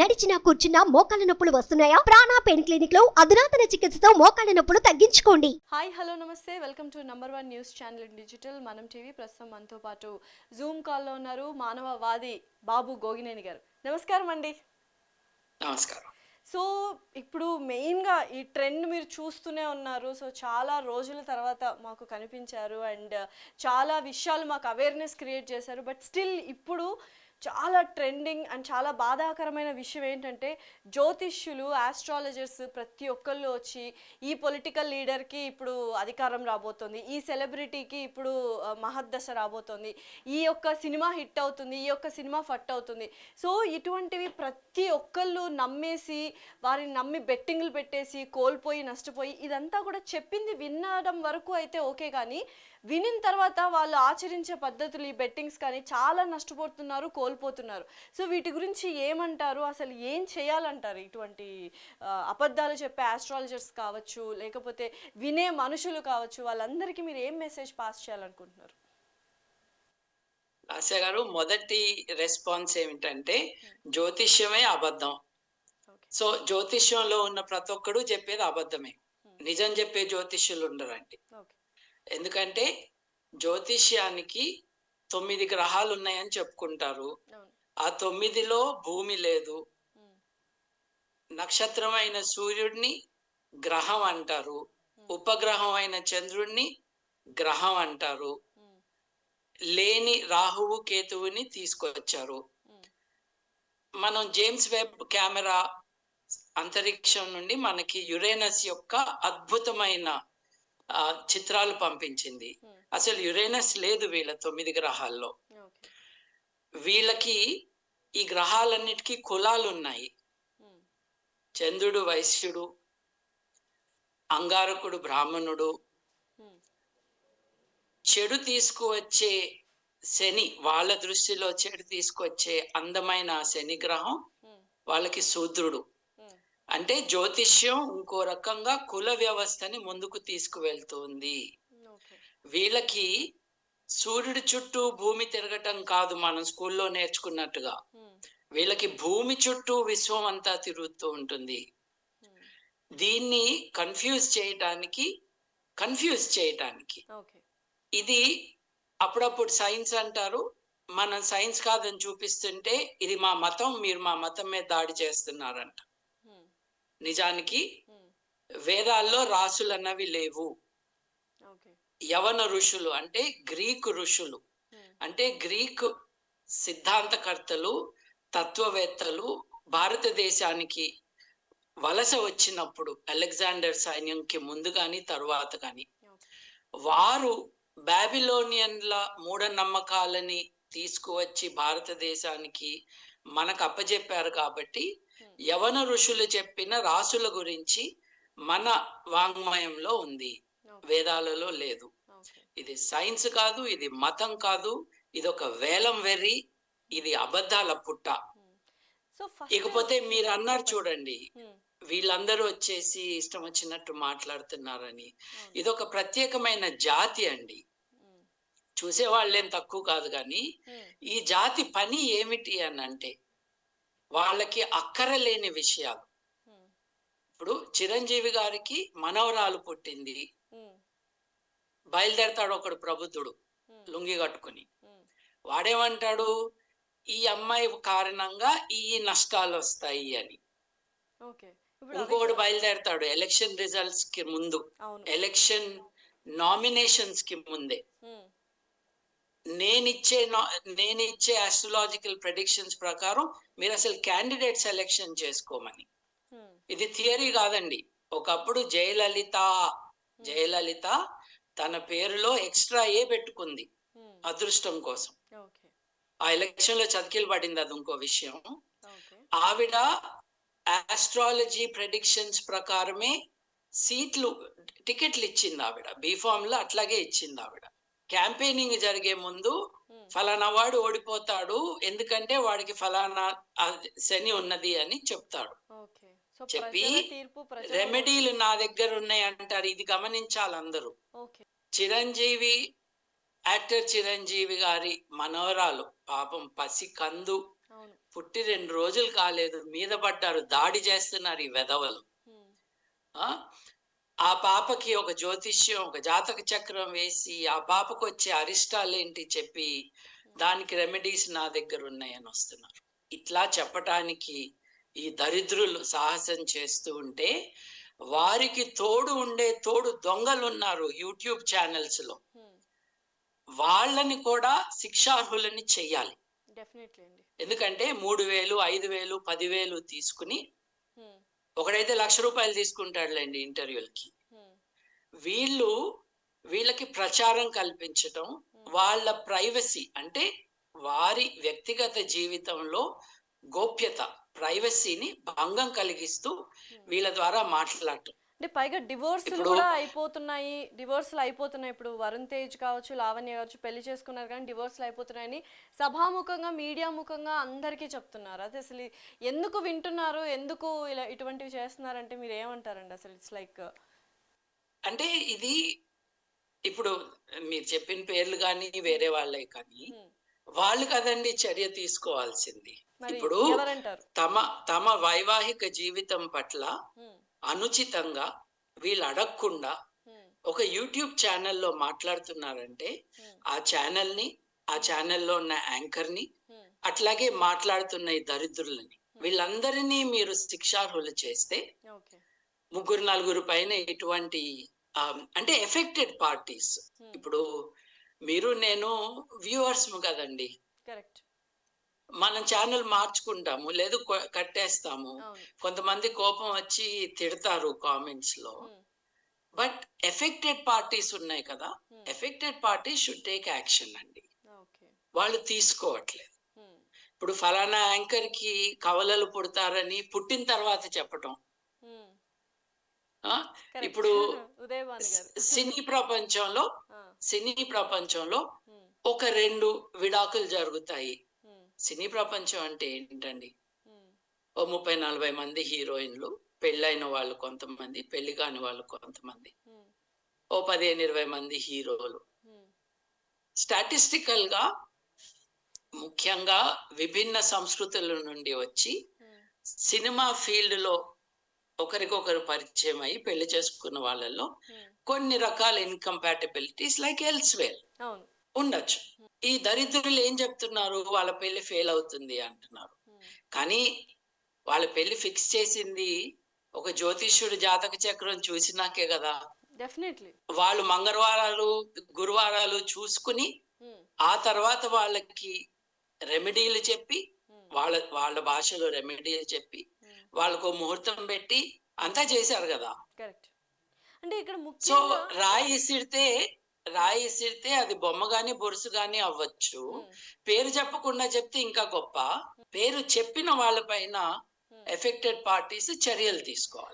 నడిచినా కూర్చున్నా మోకాళ్ళ నొప్పులు వస్తున్నాయా? ప్రాణా పెయిన్ క్లినిక్లో అధునాతన చికిత్సతో మోకాళ్ళ నొప్పులు తగ్గించుకోండి. హాయ్ హలో నమస్తే. Welcome to number one news channel in digital. మనం టీవీ ప్రస్తుతం మనతో పాటు జూమ్ కాల్లో ఉన్నారు మానవవాది బాబు గోగినేని గారు. నమస్కారం అండి. నమస్కారం. సో ఇప్పుడు మెయిన్గా ఈ ట్రెండ్ మీరు చూస్తూనే ఉన్నారు. సో చాలా రోజుల తర్వాత మాకు కనిపించారు. అండ్ చాలా విషయాలు మాకు అవేర్నెస్ క్రియేట్ చేశారు. బట్ స్టిల్ ఇప్పుడు చాలా ట్రెండింగ్ అండ్ చాలా బాధాకరమైన విషయం ఏంటంటే జ్యోతిష్యులు ఆస్ట్రాలజర్స్ ప్రతి ఒక్కళ్ళు వచ్చి ఈ పొలిటికల్ లీడర్కి ఇప్పుడు అధికారం రాబోతుంది ఈ సెలబ్రిటీకి ఇప్పుడు మహద్దశ రాబోతుంది ఈ యొక్క సినిమా హిట్ అవుతుంది ఈ యొక్క సినిమా ఫట్ అవుతుంది. సో ఇటువంటివి ప్రతి ఒక్కళ్ళు నమ్మేసి వారిని నమ్మి బెట్టింగ్లు పెట్టేసి కోల్పోయి నష్టపోయి ఇదంతా కూడా చెప్పింది వినడం వరకు అయితే ఓకే కానీ వినిన తర్వాత వాళ్ళు ఆచరించే పద్ధతులు ఈ బెట్టింగ్స్ కానీ చాలా నష్టపోతున్నారు కోల్పోతున్నారు. సో వీటి గురించి ఏమంటారు? అసలు ఏం చేయాలంటారు? ఇటువంటి అబద్ధాలు చెప్పే ఆస్ట్రాలజర్స్ కావచ్చు లేకపోతే వినే మనుషులు కావచ్చు వాళ్ళందరికీ మీరు ఏం మెసేజ్ పాస్ చేయాలనుకుంటున్నారు? లాస్య గారు మొదటి రెస్పాన్స్ ఏమిటంటే జ్యోతిష్యమే అబద్ధం. సో జ్యోతిష్యంలో ఉన్న ప్రతి ఒక్కడు చెప్పేది అబద్ధమే. నిజం చెప్పే జ్యోతిష్యులు ఉండరండి. ఎందుకంటే జ్యోతిష్యానికి తొమ్మిది గ్రహాలు ఉన్నాయని చెప్పుకుంటారు ఆ తొమ్మిదిలో భూమి లేదు. ఉమ్, నక్షత్రం అయిన సూర్యుడిని గ్రహం అంటారు. ఉపగ్రహం అయిన చంద్రుడిని గ్రహం అంటారు. లేని రాహువు కేతువుని తీసుకొచ్చారు. మనం జేమ్స్ వెబ్ కెమెరా అంతరిక్షం నుండి మనకి యురేనస్ యొక్క అద్భుతమైన చిత్రాలు పంపించింది. ఉమ్, అసలు యురేనస్ లేదు వీళ్ళ తొమ్మిది గ్రహాల్లో. వీళ్ళకి ఈ గ్రహాలన్నిటికీ కులాలు ఉన్నాయి ఉమ్, చంద్రుడు వైశ్యుడు అంగారకుడు బ్రాహ్మణుడు. ఉమ్, చెడు తీసుకువచ్చే శని వాళ్ళ దృష్టిలో చెడు తీసుకొచ్చే అందమైన శని గ్రహం వాళ్ళకి శూద్రుడు. అంటే జ్యోతిష్యం ఇంకో రకంగా కుల వ్యవస్థని ముందుకు తీసుకువెళ్తుంది. వీళ్ళకి సూర్యుడి చుట్టూ భూమి తిరగటం కాదు మనం స్కూల్లో నేర్చుకున్నట్టుగా. వీళ్ళకి భూమి చుట్టూ విశ్వం అంతా తిరుగుతూ ఉంటుంది. దీన్ని కన్ఫ్యూజ్ చేయటానికి కన్ఫ్యూజ్ చేయటానికి. ఇది అప్పుడప్పుడు సైన్స్ అంటారు. మనం సైన్స్ కాదని చూపిస్తుంటే ఇది మా మతం మీరు మా మతం మీద దాడి చేస్తున్నారంట. నిజానికి ఉమ్, వేదాల్లో రాసులు అన్నవి లేవు యవన ఋషులు అంటే గ్రీకు ఋషులు. ఉమ్, అంటే గ్రీకు సిద్ధాంతకర్తలు తత్వవేత్తలు భారతదేశానికి వలస వచ్చినప్పుడు అలెగ్జాండర్ సైన్యంకి ముందు కానీ తరువాత కానీ వారు బాబిలోనియన్ల మూఢనమ్మకాలని తీసుకువచ్చి భారతదేశానికి మనకు అప్పజెప్పారు కాబట్టి యవన ఋషులు చెప్పిన రాసుల గురించి మన వాంగ్మయంలో ఉంది. వేదాలలో లేదు. ఇది సైన్స్ కాదు ఇది మతం కాదు ఇది ఒక వేలం వెర్రి ఇది అబద్ధాల పుట్ట. ఇకపోతే మీరు అన్నారు చూడండి వీళ్ళందరూ వచ్చేసి ఇష్టం వచ్చినట్టు మాట్లాడుతున్నారని. ఇది ఒక ప్రత్యేకమైన జాతి అండి. చూసే వాళ్ళేం తక్కువ కాదు కానీ ఈ జాతి పని ఏమిటి అని అంటే వాళ్ళకి అక్కరలేని విషయాలు. ఇప్పుడు చిరంజీవి గారికి మనవరాలు పుట్టింది. బయలుదేరతాడు ఒకడు ప్రబుద్ధుడు లుంగి కట్టుకుని. వాడేమంటాడు? ఈ అమ్మాయి కారణంగా ఈ నష్టాలు వస్తాయి అని. ఇంకొకడు బయలుదేరతాడు ఎలక్షన్ రిజల్ట్స్కి ముందు ఎలక్షన్ నామినేషన్స్కి ముందే నేనిచ్చే నేనిచ్చే ఆస్ట్రలాజికల్ ప్రెడిక్షన్స్ ప్రకారం మీరు అసలు క్యాండిడేట్ సెలెక్షన్ చేసుకోమని. ఇది థియరీ కాదండి. ఒకప్పుడు జయలలిత జయలలిత తన పేరులో ఎక్స్ట్రా ఏ పెట్టుకుంది? అదృష్టం కోసం. ఆ ఎలక్షన్లో చతికిలు పడింది అది ఇంకో విషయం. ఆవిడ ఆస్ట్రాలజీ ప్రెడిక్షన్స్ ప్రకారమే సీట్లు టికెట్లు ఇచ్చింది ఆవిడ. బీఫామ్లో అట్లాగే ఇచ్చింది ఆవిడ. క్యాంపెయినింగ్ జరిగే ముందు ఫలానా వాడు ఓడిపోతాడు. ఎందుకంటే వాడికి ఫలానా శని ఉన్నది అని చెప్తాడు. చెప్పి రెమెడీలు నా దగ్గర ఉన్నాయి అంటారు ఇది గమనించాలి అందరూ చిరంజీవి యాక్టర్ చిరంజీవి గారి మనవరాలు పాపం పసి కందు పుట్టి రెండు రోజులు కాలేదు. మీద పడ్డారు. దాడి చేస్తున్నారు ఈ వెధవలు. ఆ పాపకి ఒక జ్యోతిష్యం ఒక జాతక చక్రం వేసి ఆ పాపకు వచ్చే అరిష్టాలు ఏంటి చెప్పి దానికి రెమెడీస్ నా దగ్గర ఉన్నాయని వస్తున్నారు. ఇట్లా చెప్పటానికి ఈ దరిద్రులు సాహసం చేస్తూ ఉంటే వారికి తోడు ఉండే తోడు దొంగలు ఉన్నారు యూట్యూబ్ ఛానల్స్లో వాళ్ళని కూడా శిక్షార్హులని చెయ్యాలి. ఎందుకంటే మూడు వేలు ఐదు వేలు పదివేలు తీసుకుని ఒకడైతే లక్ష రూపాయలు తీసుకుంటాడులేండి ఇంటర్వ్యూలకి. వీళ్ళు వీళ్ళకి ప్రచారం కల్పించటం వాళ్ళ ప్రైవసీ అంటే వారి వ్యక్తిగత జీవితంలో గోప్యత ప్రైవసీని భంగం కలిగిస్తూ వీళ్ళ ద్వారా మాట్లాడటం. అంటే పైగా డివోర్సులు కూడా అయిపోతున్నాయి. డివోర్సులు అయిపోతున్నాయి. ఇప్పుడు వరుణ్ తేజ్ కావచ్చు లావణ్య కావచ్చు పెళ్ళి చేసుకున్నారు కానీ డివోర్సులు అయిపోతున్నాయని సభాముఖంగా మీడియా ముఖంగా అందరికీ చెప్తున్నారు. అది అసలు ఎందుకు వింటున్నారు? ఎందుకు ఇలా ఇటువంటివి చేస్తున్నారంటే మీరు ఏమంటారండి అసలు? ఇట్స్ లైక్ అంటే ఇది ఇప్పుడు మీరు చెప్పిన పేర్లు కానీ వేరే వాళ్ళే కానీ వాళ్ళు కదండి చర్య తీసుకోవాల్సింది. ఇప్పుడు తమ తమ వైవాహిక జీవితం పట్ల అనుచితంగా వీళ్ళు అడగకుండా ఒక యూట్యూబ్ ఛానల్లో మాట్లాడుతున్నారంటే ఆ ఛానల్ని ఆ ఛానల్లో ఉన్న యాంకర్ని అట్లాగే మాట్లాడుతున్న ఈ దరిద్రులని వీళ్ళందరినీ మీరు శిక్షార్హులు చేస్తే ముగ్గురు నలుగురు పైన ఇటువంటి అంటే ఎఫెక్టెడ్ పార్టీస్. ఇప్పుడు మీరు నేను వ్యూవర్స్ కదండి. కరెక్ట్. మనం ఛానల్ మార్చుకుంటాము లేదు కట్టేస్తాము. కొంతమంది కోపం వచ్చి తిడతారు కామెంట్స్లో. బట్ ఎఫెక్టెడ్ పార్టీస్ ఉన్నాయి కదా. Affected parties should take action అండి. ఓకే. వాళ్ళు తీసుకోవట్లేదు. ఇప్పుడు ఫలానా యాంకర్కి కవలలు పుడతారని పుట్టిన తర్వాత చెప్పటం. ఇప్పుడు సినీ ప్రపంచంలో సినీ ప్రపంచంలో ఒక రెండు విడాకులు జరుగుతాయి. సినీ ప్రపంచం అంటే ఏంటండి? ఓ ముప్పై నలభై మంది హీరోయిన్లు పెళ్ళైన వాళ్ళు కొంతమంది పెళ్ళి కాని వాళ్ళు కొంతమంది. ఓ పదిహేను ఇరవై మంది హీరోలు. స్టాటిస్టికల్గా ముఖ్యంగా విభిన్న సంస్కృతుల నుండి వచ్చి సినిమా ఫీల్డ్లో ఒకరికొకరు పరిచయం అయ్యి పెళ్ళి చేసుకున్న వాళ్ళల్లో కొన్ని రకాల ఇన్కంపాటబిలిటీస్ లైక్ ఎల్స్వేర్ ఉండొచ్చు. ఈ దరిద్రులు ఏం చెప్తున్నారు? వాళ్ళ పెళ్ళి ఫెయిల్ అవుతుంది అంటున్నారు. కానీ వాళ్ళ పెళ్ళి ఫిక్స్ చేసింది ఒక జ్యోతిష్యుడు జాతక చక్రం చూసినాకే కదా. డెఫినెట్లీ వాళ్ళు మంగళవారాలు గురువారాలు చూసుకుని ఉమ్, ఆ తర్వాత వాళ్ళకి రెమెడీలు చెప్పి ఉమ్, వాళ్ళ వాళ్ళ భాషలో రెమెడీలు చెప్పి ఉమ్, వాళ్ళకు ముహూర్తం పెట్టి అంతా చేశారు కదా. అంటే ఇక్కడ సో రాయి ఇసిరితే రాయి ఇసిరితే అది బొమ్మ గాని బొరుసు గాని అవ్వచ్చు. పేరు చెప్పకుండా చెప్తే ఇంకా గొప్ప. పేరు చెప్పిన వాళ్ళపైన ఉమ్. ఎఫెక్టెడ్ పార్టీస్ చర్యలు తీసుకోవాలి.